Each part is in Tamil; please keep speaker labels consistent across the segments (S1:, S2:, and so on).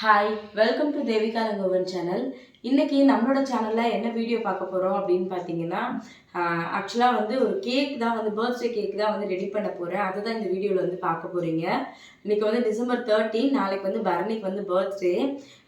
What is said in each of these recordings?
S1: Hi welcome to Devika Rangovan channel இன்றைக்கி நம்மளோட சேனலில் என்ன வீடியோ பார்க்க போகிறோம் அப்படின்னு பார்த்தீங்கன்னா ஆக்சுவலாக வந்து ஒரு கேக் தான் வந்து பர்த்டே கேக் தான் வந்து ரெடி பண்ண போகிறேன் அதை தான் இந்த வீடியோவில் வந்து பார்க்க போகிறீங்க இன்றைக்கி வந்து டிசம்பர் தேர்ட்டீன் நாளைக்கு வந்து பரணிக்கு வந்து பர்த்டே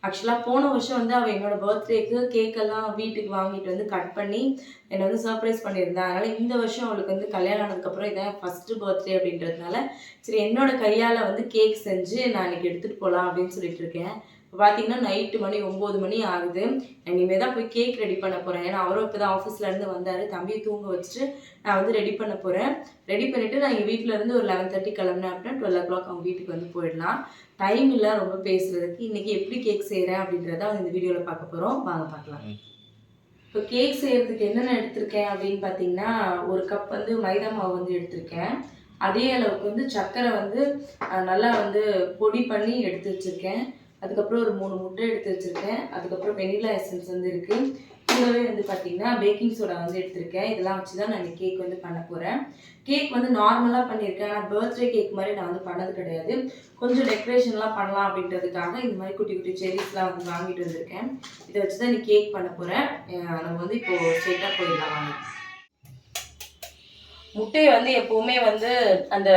S1: ஆக்சுவலாக போன வருஷம் வந்து அவள் என்னோட பர்த்டேக்கு கேக்கெல்லாம் வீட்டுக்கு வாங்கிட்டு வந்து கட் பண்ணி என்னை வந்து சர்ப்ரைஸ் பண்ணியிருந்தேன் அதனால் இந்த வருஷம் அவளுக்கு வந்து கல்யாணம் ஆனதுக்கப்புறம் இதான் ஃபஸ்ட்டு பர்த்டே அப்படின்றதுனால சரி என்னோட கையால் வந்து கேக் செஞ்சு நான் இன்னைக்கு எடுத்துகிட்டு போகலாம் அப்படின்னு சொல்லிட்டு இருக்கேன். இப்போ பார்த்தீங்கன்னா நைட்டு மணி ஒம்பது மணி ஆகுது. நான் இனிமேல் தான் போய் கேக் ரெடி பண்ண போகிறேன் ஏன்னா அவரும் இப்போ தான் ஆஃபீஸ்லேருந்து வந்தார். தம்பியை தூங்க வச்சுட்டு நான் வந்து ரெடி பண்ண போகிறேன் ரெடி பண்ணிவிட்டு நான் எங்கள் வீட்டில் இருந்து ஒரு லெவன் தேர்ட்டி கிளம்புனேன் அப்படின்னா டுவெல் ஓ கிளாக் அவங்க வீட்டுக்கு வந்து போயிடலாம். டைம் இல்லை ரொம்ப பேசுகிறதுக்கு இன்றைக்கி எப்படி கேக் செய்கிறேன் அப்படின்றத இந்த வீடியோவில் பார்க்க போகிறோம் வாங்க பார்க்கலாம். இப்போ கேக் செய்கிறதுக்கு என்னென்ன எடுத்திருக்கேன் அப்படின்னு பார்த்தீங்கன்னா ஒரு கப் வந்து மைதா மாவு வந்து எடுத்திருக்கேன். அதே அளவுக்கு வந்து சர்க்கரை வந்து நல்லா வந்து பொடி பண்ணி எடுத்து வச்சுருக்கேன். அதுக்கப்புறம் ஒரு மூணு முட்டை எடுத்து வச்சுருக்கேன். அதுக்கப்புறம் வெனிலா எசன்ஸ் வந்து இருக்குது கூடவே வந்து பார்த்தீங்கன்னா பேக்கிங் சோடா வந்து எடுத்திருக்கேன். இதெல்லாம் வச்சு தான் நான் கேக் வந்து பண்ண போகிறேன் கேக் வந்து நார்மலாக பண்ணியிருக்கேன். ஆனால் பர்த்டே கேக் மாதிரி நான் வந்து பண்ணது கிடையாது. கொஞ்சம் டெக்கரேஷன்லாம் பண்ணலாம் அப்படின்றதுக்காக இந்த மாதிரி குட்டி குட்டி செரிஸ்லாம் வந்து வாங்கிட்டு வந்திருக்கேன். இதை வச்சு தான் நீ கேக் பண்ண போகிறேன் நம்ம வந்து இப்போது ஸ்ட்ரெயிட்டாக போயிடலாம் வாங்க. முட்டையை வந்து எப்போவுமே வந்து அந்த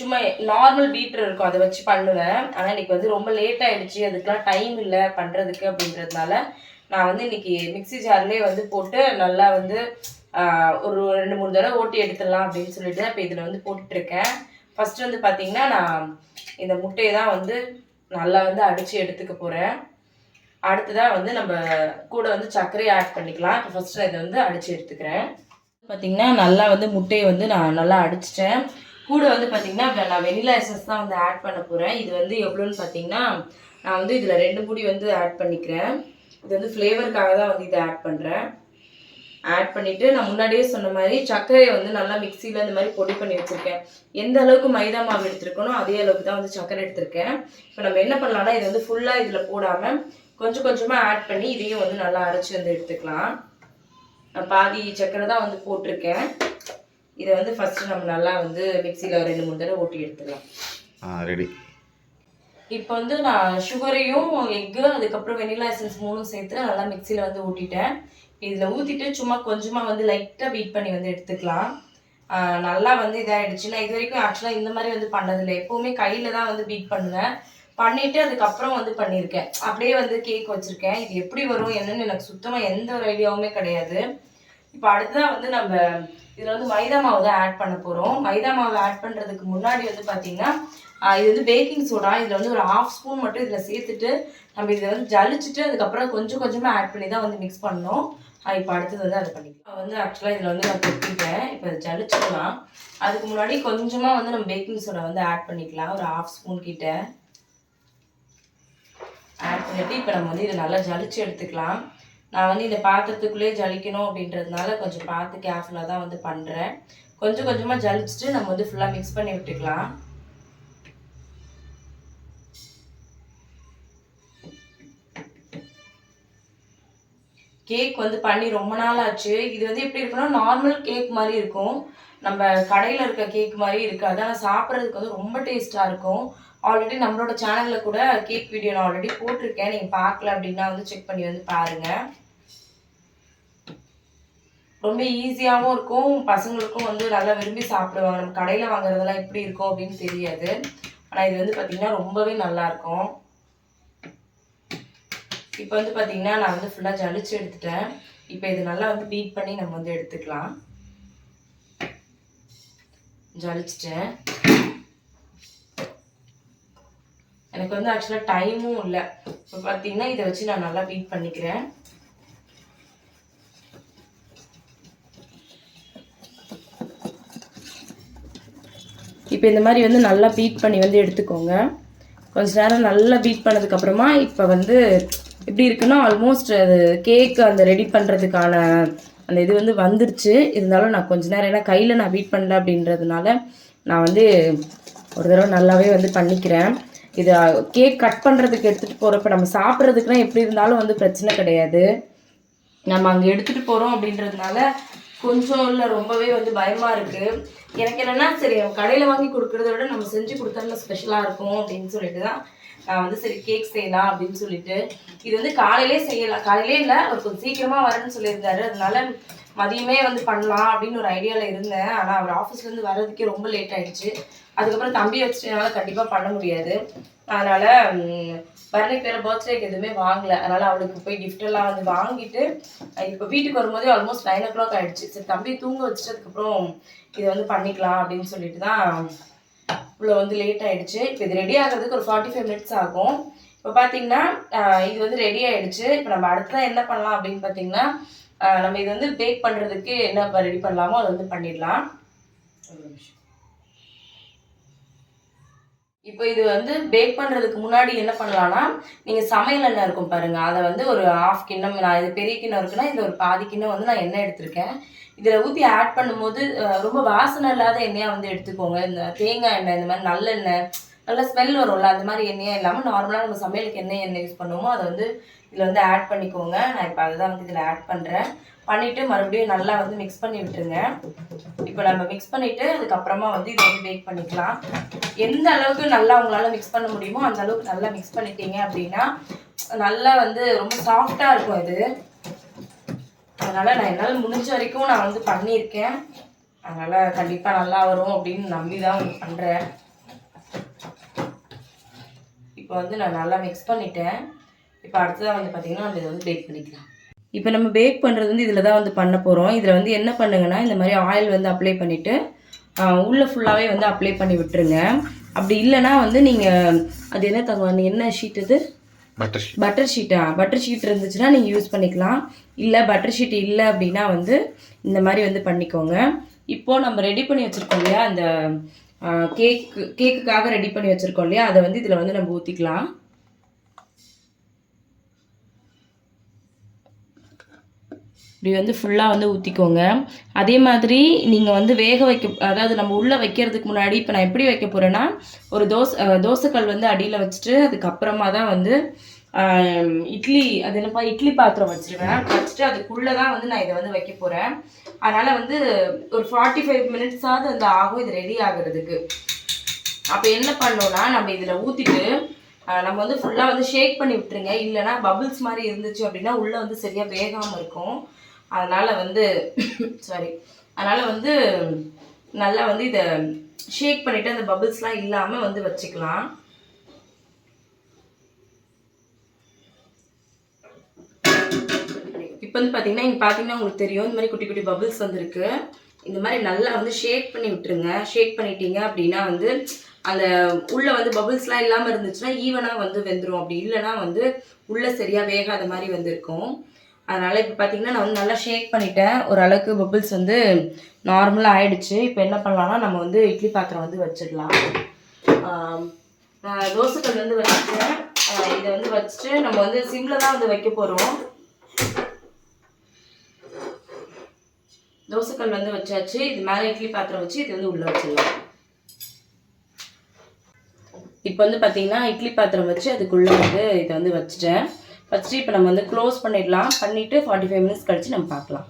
S1: சும்மா நார்மல் பீட்ரு இருக்கும் அதை வச்சு பண்ணுவேன். ஆனால் இன்னைக்கு வந்து ரொம்ப லேட் ஆகிடுச்சு அதுக்கெலாம் டைம் இல்லை பண்ணுறதுக்கு அப்படின்றதுனால நான் வந்து இன்னைக்கு மிக்ஸி ஜார்லேயே வந்து போட்டு நல்லா வந்து ஒரு ரெண்டு மூணு தடவை ஓட்டி எடுத்துடலாம் அப்படின்னு சொல்லிட்டு இப்போ இதில் வந்து போட்டுட்ருக்கேன். ஃபஸ்ட்டு வந்து பார்த்தீங்கன்னா நான் இந்த முட்டையை தான் வந்து நல்லா வந்து அடித்து எடுத்துக்க போகிறேன் அடுத்ததாக வந்து நம்ம கூட வந்து சர்க்கரையை ஆட் பண்ணிக்கலாம். இப்போ ஃபஸ்ட்டு நான் இதை வந்து அடித்து எடுத்துக்கிறேன். பார்த்தீங்கன்னா நல்லா வந்து முட்டையை வந்து நான் நல்லா அடிச்சிட்டேன். கூட வந்து பார்த்தீங்கன்னா இப்போ நான் வெனிலா எசன்ஸ் தான் வந்து ஆட் பண்ண போகிறேன் இது வந்து எவ்வளோன்னு பார்த்தீங்கன்னா நான் வந்து இதில் ரெண்டு முடி வந்து ஆட் பண்ணிக்கிறேன். இது வந்து ஃப்ளேவருக்காக தான் வந்து இதை ஆட் பண்ணுறேன் ஆட் பண்ணிவிட்டு நான் முன்னாடியே சொன்ன மாதிரி சர்க்கரையை வந்து நல்லா மிக்சியில் இந்த மாதிரி பொடி பண்ணி வச்சுருக்கேன். எந்த அளவுக்கு மைதா மாவு எடுத்துருக்கணும் அதே அளவுக்கு தான் வந்து சர்க்கரை எடுத்திருக்கேன். இப்போ நம்ம என்ன பண்ணலாம்னா இது வந்து ஃபுல்லாக இதில் போடாமல் கொஞ்சம் கொஞ்சமாக ஆட் பண்ணி இதையும் வந்து நல்லா அரைச்சி வந்து எடுத்துக்கலாம். பாதி சக்கரை தான் வந்து போட்டிருக்கேன். இதை வந்து ஃபஸ்ட்டு நம்ம நல்லா வந்து மிக்சியில் ரெண்டு மூணு தடவை ஓட்டி எடுத்துக்கலாம்
S2: ஆ ரெடி
S1: இப்போ வந்து நான் சுகரையும் எக்கு அதுக்கப்புறம் வெனிலா எசன்ஸ் மூணும் சேர்த்து நல்லா மிக்சியில் வந்து ஊட்டிட்டேன். இதில் ஊற்றிட்டு சும்மா கொஞ்சமாக வந்து லைட்டாக பீட் பண்ணி வந்து எடுத்துக்கலாம். நல்லா வந்து இதாகிடுச்சு நான் இது வரைக்கும் ஆக்சுவலாக இந்த மாதிரி வந்து பண்ணதில்லை. எப்போவுமே கையில் தான் வந்து பீட் பண்ணுவேன். பண்ணிவிட்டு அதுக்கப்புறம் வந்து பண்ணியிருக்கேன் அப்படியே வந்து கேக் வச்சுருக்கேன். இது எப்படி வரும் என்னன்னு எனக்கு சுத்தமாக எந்த ஒரு ஐடியாவுமே கிடையாது. இப்போ அடுத்ததான் வந்து நம்ம இதில் வந்து மைதா மாவு தான் ஆட் பண்ண போகிறோம் மைதா மாவு ஆட் பண்ணுறதுக்கு முன்னாடி வந்து பார்த்தீங்கன்னா இது வந்து பேக்கிங் சோடா இதில் வந்து ஒரு ஹாஃப் ஸ்பூன் மட்டும் இதில் சேர்த்துட்டு நம்ம இதை வந்து ஜலிச்சுட்டு அதுக்கப்புறம் கொஞ்சம் கொஞ்சமாக ஆட் பண்ணி தான் வந்து மிக்ஸ் பண்ணணும். இப்போ அடுத்தது வந்து அதை பண்ணிக்கலாம். வந்து ஆக்சுவலாக இதில் வந்து நான் கொட்டிட்டேன். இப்போ இதை ஜலிச்சுக்கலாம். அதுக்கு முன்னாடி கொஞ்சமாக வந்து நம்ம பேக்கிங் சோடா வந்து ஆட் பண்ணிக்கலாம். ஒரு ஹாஃப் ஸ்பூன் கிட்ட. ஆட் இப்போ நம்ம வந்து இதை நல்லா ஜலிச்சு எடுத்துக்கலாம். நான் வந்து இந்த பாத்திரத்துக்குள்ளேயே ஜலிக்கணும் அப்படின்றதுனால கொஞ்சம் பார்த்து கேர்ஃபுல்லாக தான் வந்து பண்ணுறேன் கொஞ்சம் கொஞ்சமாக ஜலிச்சுட்டு நம்ம வந்து ஃபுல்லாக மிக்ஸ் பண்ணி விட்டுக்கலாம். கேக் வந்து பண்ணி ரொம்ப நாள் ஆச்சு. இது வந்து எப்படி இருக்குன்னா நார்மல் கேக் மாதிரி இருக்கும். நம்ம கடையில் இருக்க கேக் மாதிரி இருக்காது. ஆனால் சாப்பிட்றதுக்கு வந்து ரொம்ப டேஸ்ட்டாக இருக்கும். ஆல்ரெடி நம்மளோட சேனலில் கூட கேக் வீடியோ நான் ஆல்ரெடி போட்டிருக்கேன். நீங்கள் பார்க்கல அப்படின்னா வந்து செக் பண்ணி வந்து பாருங்கள் ரொம்ப ஈஸியாகவும் இருக்கும். பசங்களுக்கும் வந்து நல்லா விரும்பி சாப்பிடுவாங்க. நம்ம கடையில் வாங்குறதெல்லாம் எப்படி இருக்கும் அப்படின்னு தெரியாது. ஆனால் இது வந்து பார்த்திங்கன்னா ரொம்பவே நல்லா இருக்கும். இப்போ வந்து பார்த்திங்கன்னா நான் வந்து ஃபுல்லாக ஜலிச்சு எடுத்துட்டேன். இப்போ இது நல்லா வந்து பீட் பண்ணி நம்ம வந்து எடுத்துக்கலாம். ஜலிச்சிட்டேன். எனக்கு வந்து ஆக்சுவலாக டைமும் இல்லை. இப்போ பார்த்தீங்கன்னா இதை வச்சு நான் நல்லா பீட் பண்ணிக்கிறேன். இப்போ இந்த மாதிரி வந்து நல்லா பீட் பண்ணி வந்து எடுத்துக்கோங்க. கொஞ்ச நேரம் நல்லா பீட் பண்ணதுக்கப்புறமா இப்போ வந்து எப்படி இருக்குன்னா ஆல்மோஸ்ட் அது கேக் அந்த ரெடி பண்ணுறதுக்கான அந்த இது வந்து வந்துருச்சு. இருந்தாலும் நான் கொஞ்ச நேரம் ஏன்னா கையில் நான் பீட் பண்ணல அப்படின்றதுனால நான் வந்து ஒரு தடவை நல்லாவே வந்து பண்ணிக்கிறேன். இது கேக் கட் பண்ணுறதுக்கு எடுத்துகிட்டு போகிறப்ப நம்ம சாப்பிட்றதுக்குலாம் எப்படி இருந்தாலும் வந்து பிரச்சனை கிடையாது. நம்ம அங்கே எடுத்துகிட்டு போகிறோம் அப்படின்றதுனால கொஞ்சம் இல்லை ரொம்பவே வந்து பயமாக இருக்குது எனக்கு என்னென்னா சரி கடையில் வாங்கி கொடுக்குறத விட நம்ம செஞ்சு கொடுத்தோம்னா ஸ்பெஷலாக இருக்கும் அப்படின்னு சொல்லிட்டு தான் நான் வந்து சரி கேக் செய்யலாம் அப்படின்னு சொல்லிட்டு. இது வந்து காலையிலே செய்யலாம். காலையிலே இல்லை அவர் கொஞ்சம் சீக்கிரமாக வரேன்னு சொல்லியிருந்தாரு. அதனால மதியமே வந்து பண்ணலாம் அப்படின்னு ஒரு ஐடியாவில் இருந்தேன். ஆனால் அவர் ஆஃபீஸ்லேருந்து வர்றதுக்கே ரொம்ப லேட் ஆயிடுச்சு. அதுக்கப்புறம் தம்பி வச்சுட்டு என்னால் கண்டிப்பாக பண்ண முடியாது. அதனால் பர்னிக்கு வேறு பர்த்டேக்கு எதுவுமே வாங்கலை. அதனால் அவளுக்கு போய் கிஃப்டெல்லாம் வந்து வாங்கிட்டு இப்போ வீட்டுக்கு வரும்போதே ஆல்மோஸ்ட் நைன் ஓ கிளாக் ஆகிடுச்சு சரி தம்பி தூங்க வச்சிட்டதுக்கப்புறம் இதை வந்து பண்ணிக்கலாம் அப்படின்னு சொல்லிட்டு தான் இவ்வளோ வந்து லேட் ஆகிடுச்சு இப்போ இது ரெடி ஆகிறதுக்கு ஒரு ஃபார்ட்டி ஃபைவ் மினிட்ஸ் ஆகும். இப்போ பார்த்தீங்கன்னா இது வந்து ரெடி ஆகிடுச்சு இப்போ நம்ம அடுத்ததான் என்ன பண்ணலாம் அப்படின்னு பார்த்தீங்கன்னா நம்ம இது வந்து பேக் பண்ணுறதுக்கு என்ன ரெடி பண்ணலாமோ அதை வந்து பண்ணிடலாம். ஒரு நிமிஷம். இப்போ இது வந்து பேக் பண்ணுறதுக்கு முன்னாடி என்ன பண்ணலான்னா நீங்கள் சமையல் எண்ணெய் இருக்கும் பாருங்கள் அதை வந்து ஒரு ஆஃப் கிண்ணம் நான் இது பெரிய கிண்ணம் இருக்குன்னா இந்த ஒரு பாதி கிண்ணம் வந்து நான் எண்ணெய் எடுத்திருக்கேன். இதில் ஊற்றி ஆட் பண்ணும்போது ரொம்ப வாசனை இல்லாத எண்ணெயாக வந்து எடுத்துக்கோங்க. இந்த தேங்காய் எண்ணெய் இந்த மாதிரி நல்லெண்ணெய் நல்லா ஸ்மெல் வரும்ல அந்த மாதிரி எண்ணெயாக இல்லாமல் நார்மலாக நம்ம சமையலுக்கு என்ன எண்ணெய் யூஸ் பண்ணுவோமோ அதை வந்து இதில் வந்து ஆட் பண்ணிக்கோங்க. நான் இப்போ அதை தான் வந்து இதில் ஆட் பண்ணுறேன் பண்ணிவிட்டு மறுபடியும் நல்லா வந்து மிக்ஸ் பண்ணி விட்டுருங்க. இப்போ நம்ம மிக்ஸ் பண்ணிவிட்டு அதுக்கப்புறமா வந்து இதை வந்து பேக் பண்ணிக்கலாம். எந்த அளவுக்கு நல்லா உங்களால் மிக்ஸ் பண்ண முடியுமோ அந்த அளவுக்கு நல்லா மிக்ஸ் பண்ணிட்டீங்க அப்படின்னா நல்லா வந்து ரொம்ப சாஃப்டாக இருக்கும் இது. அதனால் நான் என்னால் முடிஞ்ச வரைக்கும் நான் வந்து பண்ணியிருக்கேன். அதனால் கண்டிப்பாக நல்லா வரும் அப்படின்னு நம்பி தான் பண்ணுறேன் இப்போ வந்து நான் நல்லா மிக்ஸ் பண்ணிட்டேன். இப்போ அடுத்ததாக வந்து பார்த்தீங்கன்னா நம்ம இதை வந்து பேக் பண்ணிக்கலாம். இப்போ நம்ம பேக் பண்ணுறது வந்து இதில் தான் வந்து பண்ண போகிறோம் இதில் வந்து என்ன பண்ணுங்கன்னா இந்த மாதிரி ஆயில் வந்து அப்ளை பண்ணிவிட்டு உள்ளே ஃபுல்லாகவே வந்து அப்ளை பண்ணி விட்டுருங்க. அப்படி இல்லைன்னா வந்து நீங்கள் அது என்ன தங்க என்ன ஷீட் இது
S2: பட்டர்
S1: பட்டர் ஷீட்டா பட்டர் ஷீட் இருந்துச்சுன்னா நீங்கள் யூஸ் பண்ணிக்கலாம். இல்லை பட்டர் ஷீட் இல்லை அப்படின்னா வந்து இந்த மாதிரி வந்து பண்ணிக்கோங்க. இப்போது நம்ம ரெடி பண்ணி வச்சுருக்கோம் இல்லையா அந்த கேக்கு கேக்குக்காக ரெடி பண்ணி வச்சுருக்கோம் இல்லையா? அதை வந்து இதில் வந்து நம்ம ஊற்றிக்கலாம் இப்படி வந்து ஃபுல்லாக வந்து ஊற்றிக்கோங்க அதே மாதிரி நீங்கள் வந்து வேக வைக்க அதாவது நம்ம உள்ளே வைக்கிறதுக்கு முன்னாடி இப்போ நான் எப்படி வைக்க போகிறேன்னா ஒரு தோசை தோசைக்கல் வந்து அடியில் வச்சுட்டு அதுக்கப்புறமா தான் வந்து இட்லி அது என்னப்பா இட்லி பாத்திரம் வச்சிருவேன். வச்சுட்டு அதுக்குள்ளே தான் வந்து நான் இதை வந்து வைக்க போகிறேன் அதனால் வந்து ஒரு ஃபார்ட்டி ஃபைவ் மினிட்ஸாவது வந்து ஆகும் இது ரெடி ஆகுறதுக்கு. அப்போ என்ன பண்ணோம்னா நம்ம இதில் ஊற்றிட்டு நம்ம வந்து ஃபுல்லாக வந்து ஷேக் பண்ணி விட்டுருங்க. இல்லைன்னா பபிள்ஸ் மாதிரி இருந்துச்சு அப்படின்னா உள்ளே வந்து சரியாக வேகாமல் இருக்கும். அதனால் வந்து சாரி அதனால் வந்து நல்லா வந்து இதை ஷேக் பண்ணிவிட்டு அந்த பபிள்ஸ்லாம் இல்லாமல் வந்து வச்சுக்கலாம். இப்போ வந்து பார்த்தீங்கன்னா இங்கே பார்த்தீங்கன்னா உங்களுக்கு தெரியும் இந்த மாதிரி குட்டி குட்டி பபிள்ஸ் வந்துருக்கு. இந்த மாதிரி நல்லா வந்து ஷேக் பண்ணி விட்டுருங்க. ஷேக் பண்ணிட்டீங்க அப்படின்னா வந்து அந்த உள்ளே வந்து பபிள்ஸ்லாம் இல்லாமல் இருந்துச்சுன்னா ஈவனாக வந்து வெந்துடும் அப்படி இல்லைன்னா வந்து உள்ளே சரியாக வேகாத மாதிரி வந்திருக்கும். அதனால் இப்போ பார்த்தீங்கன்னா நான் வந்து நல்லா ஷேக் பண்ணிட்டேன். ஓரளவுக்கு பபிள்ஸ் வந்து நார்மலாக ஆயிடுச்சு. இப்போ என்ன பண்ணலாம்னா நம்ம வந்து இட்லி பாத்திரம் வந்து வச்சிடலாம். தோசைக்கல் வந்து வச்சுட்டேன் இதை வந்து வச்சுட்டு நம்ம வந்து சிம்மில் தான் வந்து வைக்க போகிறோம் தோசைக்கல் வந்து வச்சாச்சு. இது மேலே இட்லி பாத்திரம் வச்சு இது வந்து உள்ளே வச்சிடலாம். இப்போ வந்து பார்த்தீங்கன்னா இட்லி பாத்திரம் வச்சு அதுக்குள்ளே வந்து இதை வந்து வச்சுட்டேன். ஃபஸ்ட்டு இப்போ நம்ம வந்து க்ளோஸ் பண்ணிடலாம். பண்ணிவிட்டு ஃபார்ட்டி ஃபைவ் மினிட்ஸ் கழிச்சு நம்ம பார்க்கலாம்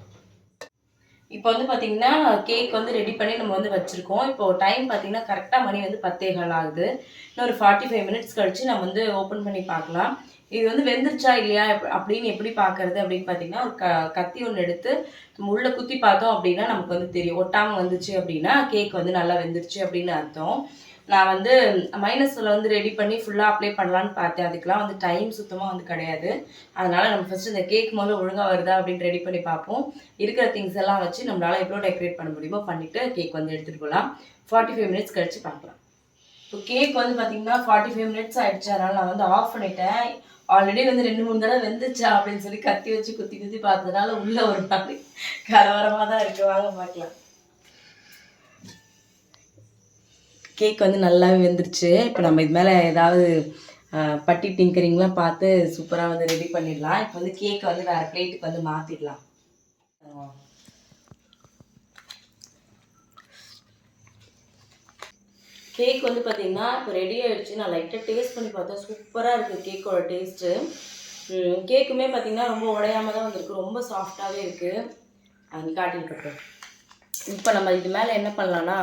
S1: இப்போ வந்து பார்த்தீங்கன்னா கேக் வந்து ரெடி பண்ணி நம்ம வந்து வச்சுருக்கோம். இப்போ டைம் பார்த்தீங்கன்னா கரெக்டாக மணி வந்து பத்தே கால் ஆகுது. இன்னும் ஒரு ஃபார்ட்டி ஃபைவ் மினிட்ஸ் கழிச்சு நம்ம வந்து ஓப்பன் பண்ணி பார்க்கலாம் இது வந்து வெந்துருச்சா இல்லையா? எப்- அப்படின்னு எப்படி பார்க்கறது அப்படின்னு பார்த்தீங்கன்னா ஒரு க கத்தி ஒன்று எடுத்து உள்ளே குத்தி பார்த்தோம் அப்படின்னா நமக்கு வந்து தெரியும். ஒட்டாமல் வந்துச்சு அப்படின்னா கேக் வந்து நல்லா வெந்துருச்சு அப்படின்னு அர்த்தம். நான் வந்து மைனஸில் வந்து ரெடி பண்ணி ஃபுல்லாக அப்ளை பண்ணலான்னு பார்த்தேன். அதுக்கெலாம் வந்து டைம் சுத்தமாக வந்து கிடையாது. அதனால் நம்ம ஃபஸ்ட்டு இந்த கேக் முதல்ல ஒழுங்காக வருதா அப்படின்னு ரெடி பண்ணி பார்ப்போம். இருக்கிற திங்ஸ் எல்லாம் வச்சு நம்மளால் எவ்வளோ டெக்கரேட் பண்ண முடியுமோ பண்ணிவிட்டு கேக் வந்து எடுத்துகிட்டு போகலாம். ஃபார்ட்டி ஃபைவ் மினிட்ஸ் கழிச்சு பார்க்கலாம். இப்போ கேக் வந்து பார்த்தீங்கன்னா ஃபார்ட்டி ஃபைவ் மினிட்ஸ் ஆயிடுச்சு. அதனால நான் வந்து ஆஃப் பண்ணிட்டேன். ஆல்ரெடி வந்து ரெண்டு மூணு தடவை வெந்துச்சா அப்படின்னு சொல்லி கத்தி வச்சு குத்தி குத்தி பார்த்ததுனால உள்ள ஒரு மாதிரி கலவரமாக தான் இருக்கு. வாங்க பார்க்கலாம். கேக் வந்து நல்லாவே வெந்துருச்சு. இப்போ நம்ம இது மேலே ஏதாவது பட்டி டிங்கரிங்லாம் பார்த்து சூப்பராக வந்து ரெடி பண்ணிடலாம். இப்போ வந்து கேக்கை வந்து வேறு பிளேட்டுக்கு வந்து மாற்றிடலாம் கேக் வந்து பார்த்தீங்கன்னா இப்போ ரெடி ஆகிடுச்சு நான் லைட்டாக டேஸ்ட் பண்ணி பார்த்தேன் சூப்பராக இருக்குது கேக்கோட டேஸ்ட்டு கேக்குமே பார்த்தீங்கன்னா ரொம்ப உடையாம தான் வந்திருக்கு. ரொம்ப சாஃப்டாகவே இருக்குது அது காட்டிட்டு இப்போ நம்ம இது மேலே என்ன பண்ணலான்னா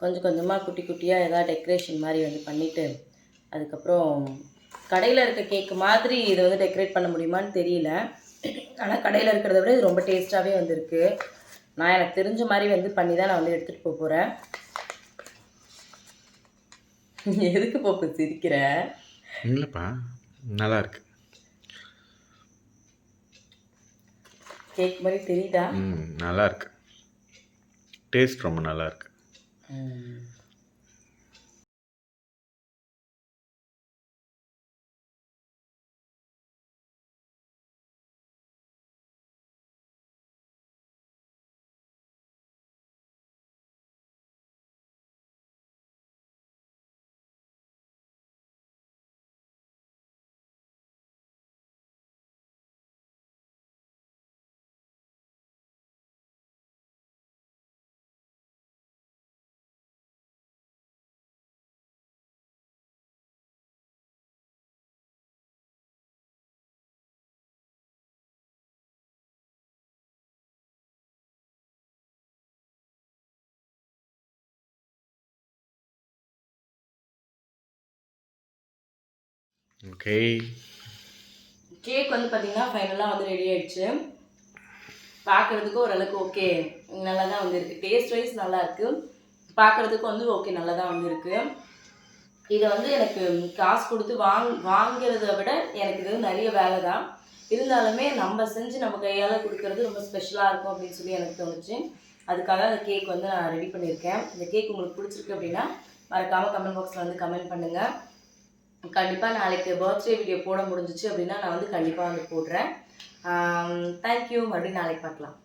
S1: கொஞ்சம் கொஞ்சமாக குட்டி குட்டியாக ஏதாவது டெக்கரேஷன் மாதிரி வந்து பண்ணிவிட்டு அதுக்கப்புறம் கடையில் இருக்க கேக்கு மாதிரி இதை வந்து டெக்கரேட் பண்ண முடியுமான்னு தெரியல. ஆனால் கடையில் இருக்கிறத விட இது ரொம்ப டேஸ்ட்டாகவே வந்திருக்கு. நான் எனக்கு தெரிஞ்ச மாதிரி வந்து பண்ணி தான் நான் வந்து எடுத்துகிட்டு போக போகிறேன் எதுக்கு போப்பு சிரிக்கிற?
S2: இல்லைப்பா நல்லா இருக்கு
S1: கேக் மாதிரி தெரியுதா?
S2: ம் நல்லா இருக்கு டேஸ்ட் ரொம்ப நல்லா இருக்கு ஓகே
S1: கேக் வந்து பார்த்தீங்கன்னா ஃபைனலாக வந்து ரெடி ஆயிடுச்சு. பார்க்குறதுக்கு ஓரளவுக்கு ஓகே நல்லா தான் வந்து இருக்குது டேஸ்ட் வைஸ் நல்லா இருக்கு. பார்க்குறதுக்கு வந்து ஓகே நல்லா தான் வந்துருக்கு. இதை வந்து எனக்கு காசு கொடுத்து வாங் வாங்கிறத விட எனக்கு இது வந்து நிறைய வேலை தான் இருந்தாலுமே நம்ம செஞ்சு நம்ம கையால் கொடுக்கறது ரொம்ப ஸ்பெஷலாக இருக்கும் அப்படின்னு சொல்லி எனக்கு தோணுச்சு. அதுக்காக அந்த கேக் வந்து நான் ரெடி பண்ணியிருக்கேன். இந்த கேக் உங்களுக்கு பிடிச்சிருக்கு அப்படின்னா மறக்காமல் கமெண்ட் பாக்ஸில் வந்து கமெண்ட் பண்ணுங்கள் கண்டிப்பாக நாளைக்கு பர்த்டே வீடியோ போட முடிஞ்சிச்சு அப்படின்னா நான் வந்து கண்டிப்பாக வந்து போடுறேன். தேங்க்யூ மறுபடியும் நாளைக்கு பார்க்கலாம்.